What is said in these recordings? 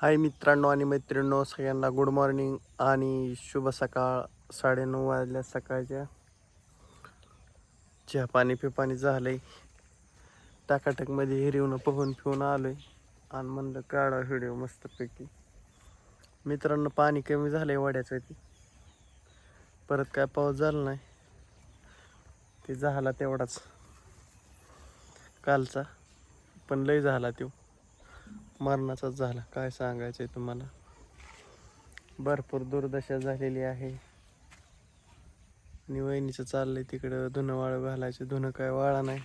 हाय मित्रांनो आणि मैत्रिणींनो सगळ्यांना गुड मॉर्निंग आणि शुभ सकाळ. साडेनऊ वाजल्या सकाळच्या. चहा पाणी पिपाणी झालंय. टाकाटकमध्ये हिरवून पोहून पिऊन आलोय. आणि म्हणलं काढा व्हिडिओ मस्तपैकी. मित्रांनो पाणी कमी झालंय वड्याचं ती परत काय पाऊस झाला नाही. ते झाला तेवढाच. कालचा. पण लय झाला तो मरणाचाच झाला. काय सांगायचं आहे तुम्हाला? भरपूर दुर्दशा झालेली आहे. आणि वहिनीचं चाललंय तिकडं धुणं वाळू घालायचं. धुणं काय वाळा नाही.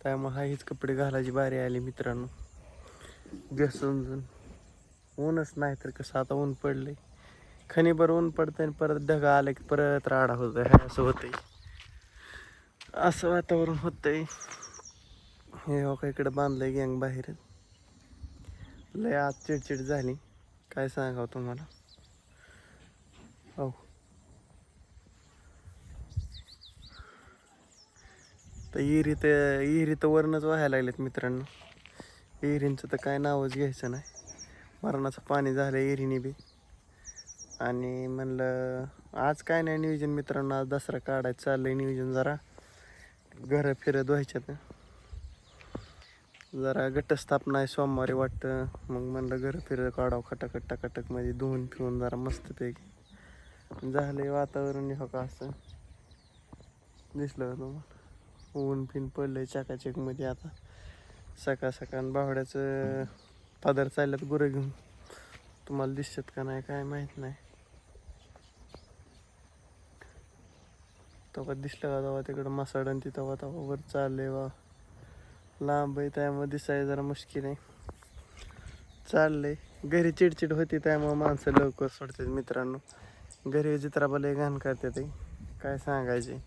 त्यामुळे हा हीच कपडे घालायची बारी आली मित्रांनो. गॅस समजून. ऊनच नाही तर कसं आता ऊन पडलंय. खणीभर ऊन पडतंय आणि परत ढगा आलं की परत राडा होतोय. आहे असं होतंय. असं वातावरण होतंय. हे हो का इकडं बांधलंय गँग बाहेर लय आज चिडचिड झाली. काय सांगावं तुम्हाला? हो. तर इरी तर इरी तर वरणच व्हायला लागलेत मित्रांनो. इरींचं तर काय नावच घ्यायचं नाही. मरणाचं पाणी झालं इरीने बी. आणि म्हणलं आज काय नाही नियोजन मित्रांनो. आज दसरा काढायचं चाललंय नियोजन जरा. घरं फिरत व्हायच्यात जरा घटस्थापना आहे सोमवारी वाटतं. मग म्हणलं घर फिर काढावं खटाखट टाकाटकमध्ये धुवून फिरून जरा मस्तपैकी. झालंय वातावरण हो का असं. दिसलं का तुम्हाला? ऊन पिन पडलंय चाकाचेकमध्ये आता. सकाळ सकाळ बावड्याचं पादर चालल्यात गुरं घेऊन. तुम्हाला दिसत का नाही काय माहीत नाही. तेव्हा दिसलं का तेव्हा? तिकडं मसाड ती तिथं तेव्हा वर चाललंय वा. लांब आहे त्यामुळे दिसाय जरा मुश्किल आहे. चाललंय. घरी चिडचिड होती त्यामुळे माणसं लवकर सोडतात मित्रांनो. घरी चित्राबाला घाण करतात ते. काय सांगायचे?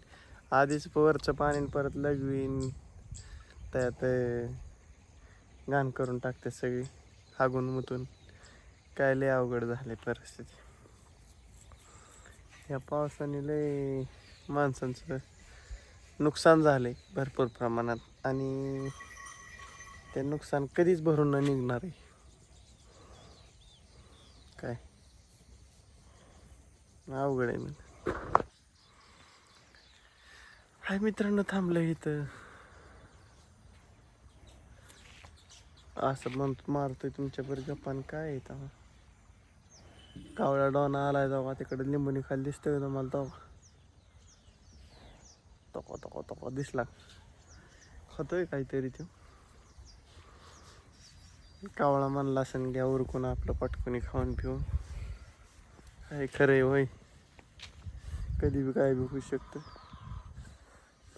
आधीच वरचं पाणी परत लगवीन. त्यात घाण करून टाकते सगळी हागून मुतून. काय लय अवघड झाले परिस्थिती. या पावसाने लय माणसांचं नुकसान झाले भरपूर प्रमाणात आणि ते नुकसान कधीच भरून न निघणार आहे. काय? अवघड आहे मग हाय मित्रांनो थांबलं इथं. असं म्हणतो मारतोय तुमच्यावर गप्पान काय येतं कावळा डॉन आलाय जावा तिकडे लिंबुनी खाली दिसतोय तुम्हाला तो तको दिसला. खातोय काहीतरी तो. कावळा म्हणला असेल घ्या उरकून आपलं पटकुनी खाऊन पिऊन. काय खरं होय? कधी बी काय बी होऊ शकतं.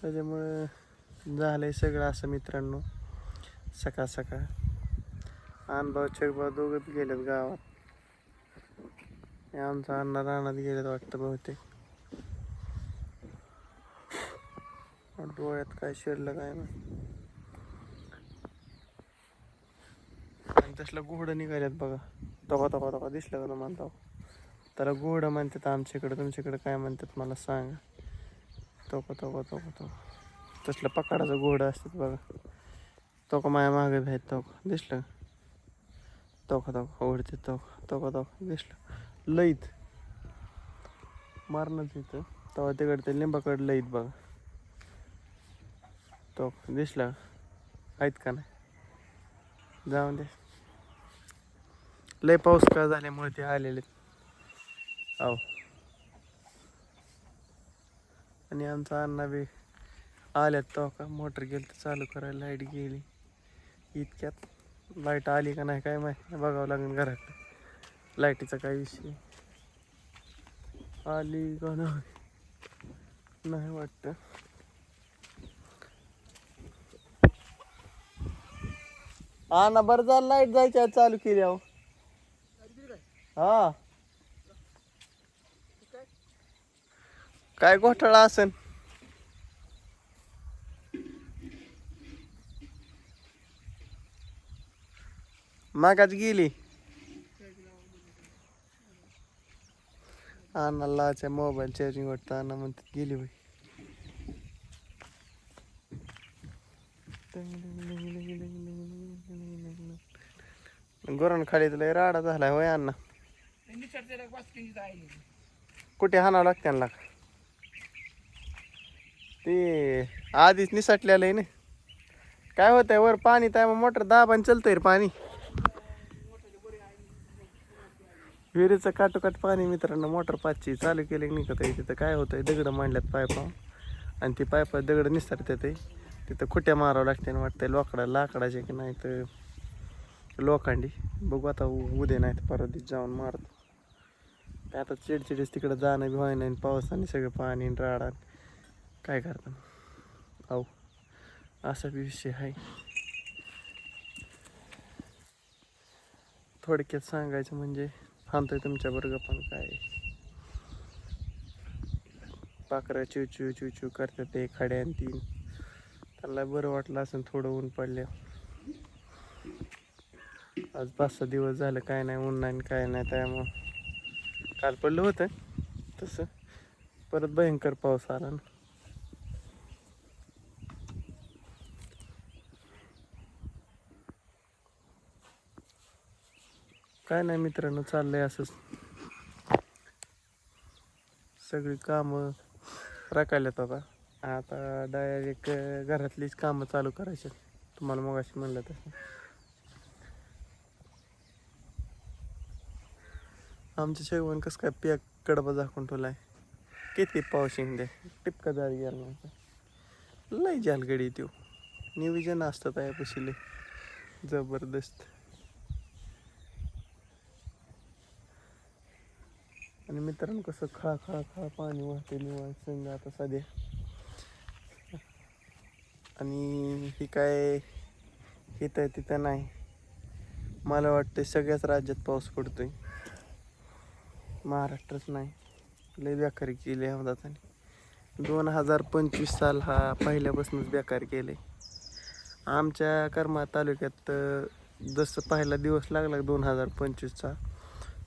त्याच्यामुळं झालंय सगळं असं मित्रांनो. सकाळ सकाळ. अनुभव छगभाव दोघं बी गेलेत गावात. हे आमचा अण्णा रानात गेलेत वाटतं बहुतेक. डोळ्यात काय शिरलं काय नाही. आणि तसलं घोडं निघाल्यात बघा. तवा तवा तवा दिसलं का तुम्हाला तवा? त्याला घोडं म्हणतात आमच्याकडे तुमच्याकडे काय म्हणतात मला सांगा. तोका तोका तोका तोका तसलं पकाडाचं घोडं असतात बघा. तोका माया मागे भेट तोका दिसलं तोका तोका ओढते तोका तोका तोका दिसलं. लईत मारणंच इथं. तेव्हा तिकडे ते लिंबाकडे लईत बघा. तो दिसला. आहेत का नाही? जाऊन दे. लय पाऊस का झाल्यामुळे ते आलेले आहो. आणि आमचा अण्णा बी आल्यात तो का मोटर गेली तर चालू करायला लाइट गेली. इतक्यात लाइट आली का नाही काय माहिती नाही. बघावं लागेल घरात. लाईटीचा काय विषय आली का नाही? नाही वाटतं. हा ना बरं झालं लाइट जायच्या चालू केली अहो. हा. काय घोटाळा असन? मागाच गेली. अन्नालाच्या मोबाईल चार्जिंग वाटतं अण्णा म्हणतात गेली बाई. गुरण खाली तुला राडा झालाय होय अण्णा. कुठे हाणावं लागते त्यांना ते आधीच निसटलेलं आहे ना. काय होतंय वर पाणी त्या मोटर दाबाने चालतंय पाणी. विहिरीचं काटोकाट पाणी मित्रांनो मोटर पाचची चालू केली की निघत आहे तिथं काय होतंय दगड मांडल्यात पायपा आणि ती पायपा दगड निसरतात ते. तिथं खुट्या मारावं लागते वाटतंय लोकडा लाकडाचे की नाही तर लोखंडी. बघू आता उ- उद्या नाही तर परत जाऊन मारतो. काय आता चिडचिडीस तिकडं जाणं बी व्हाय नाही पावसाने सगळं पाणी राडा काय करता अहो असा बी विषय आहे. थोडक्यात सांगायचं म्हणजे थांबतोय तुमच्याबरोबर पण काय? पाकरा चिव चिवचिव करतात ते खड्या आणि तीन. त्यांना बरं वाटलं असं थोडं ऊन पडलं आज पाच सहा दिवस झालं काय नाही ऊन नाही काय नाही त्यामुळं. काल पडलं होतं तसं. परत भयंकर पाऊस आला ना. काय नाही मित्रांनो चाललंय असंच. सगळी कामं राखायल्यात आता आता डायरेक्ट घरातलीच कामं चालू करायची तुम्हाला मग अशी म्हणलं तसं. आमच्या शेवण कसं काय पिया कडबा झाकून ठेवलाय. किती पावशिंग दे. टिपका जारी गेला लय जालगडी त्यो. निविजन असतं त्यापाशी लय जबरदस्त. आणि मित्रांनो कसं खळा खळा खळा पाणी वाहते निवांत संघ आता सध्या. आणि ही काय इथं तिथं नाही. मला वाटतं सगळ्याच राज्यात पाऊस पडतोय. महाराष्ट्रच नाही. लय बेकारी केली आणि दोन हजार पंचवीस साल हा पहिल्यापासूनच बेकार केले आमच्या कर्मा तालुक्यात जसं पहिला दिवस लागला दोन हजार पंचवीसचा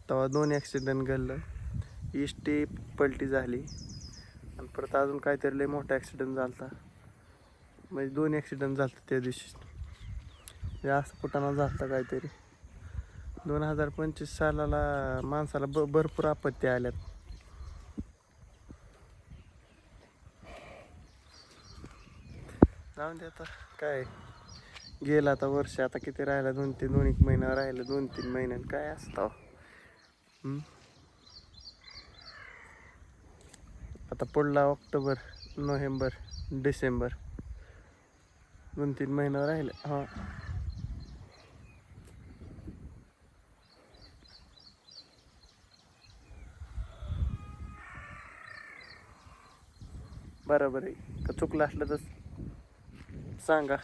तेव्हा दोन ॲक्सिडेंट घडलं. इष्टी पलटी झाली. आणि परत अजून काहीतरी लय मोठा ॲक्सिडेंट झाला म्हणजे दोन ॲक्सिडेंट झालं त्या दिवशी. असं कुठाना झालं काहीतरी. दोन हजार पंचवीस सालाला माणसाला ब भरपूर आपत्ती आल्यात. जाऊन दे आता काय? गेला आता वर्ष आता किती राहिलं? दोन तीन दोन एक महिना राहिलं दोन तीन महिन्यात काय असतं? आता पुढला ऑक्टोबर नोव्हेंबर डिसेंबर. दोन तीन महिना राहिले. हां. बरोबर आहे. का चुकलं असलं तर सांगा.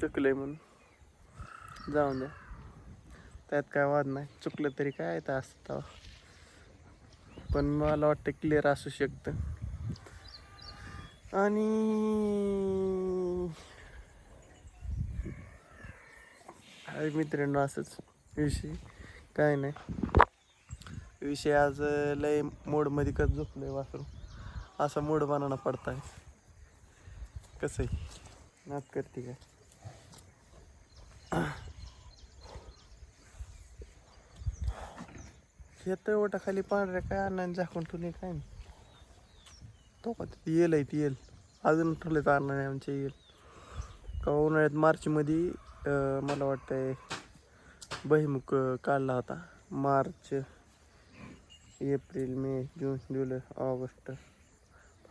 चुकलंय म्हणून. जाऊन द्या. त्यात काय वाद नाही. चुकलं तरी काय आहे असतं पण मला वाटतं क्लिअर असू शकतं. आणि मित्रांनो असंच. विषय काय नाही. विषय आज लय मोडमध्ये कच झोपलोय वासरू. असा मूड बनाना पडताय. कसं आहे? नाच करते काय येतोय ओटा खाली पांढऱ्या काय अण्णाने झाकून ठेवले काय नाही. तो का तिथे येल आहे ती येल अजून ठेवले तर अण्णाने आमच्या येईल. का उन्हाळ्यात मार्चमध्ये मला वाटतंय बहिमुख काढला होता. मार्च एप्रिल मे जून जुलै ऑगस्ट.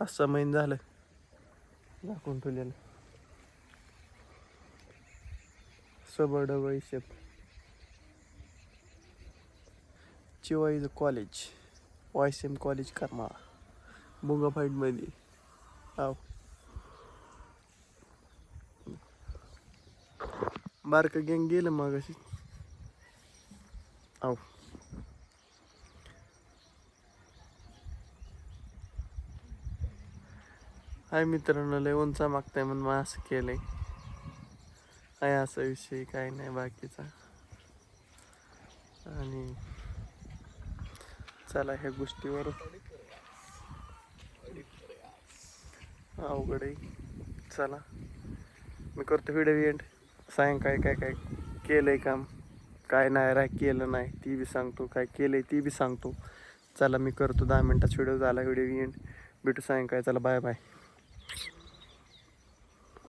पाच सहा महिने झालं. दाखवून ठेवलेलं. सबड वैशेप. चिवा is college. Y C M college कर्मा मुंगाफाईटमध्ये आव बारकं गँग गेलं मग अशी आव हाय मित्रांनो लय उंचा मागताय म्हणून मग असं केलंय. आहे असा विषय काय नाही बाकीचा. आणि चला ह्या गोष्टीवर. अवघड आहे. चला. मी करतो व्हिडिओ एंड सायंकाळी काय काय केलंय काम? काय नाही राह केलं नाही. ती बी सांगतो. काय केलंय ती बी सांगतो. चला मी करतो दहा मिनटाचा व्हिडिओ झाला व्हिडिओ एंड भेटू सायंकाळी. चला बाय बाय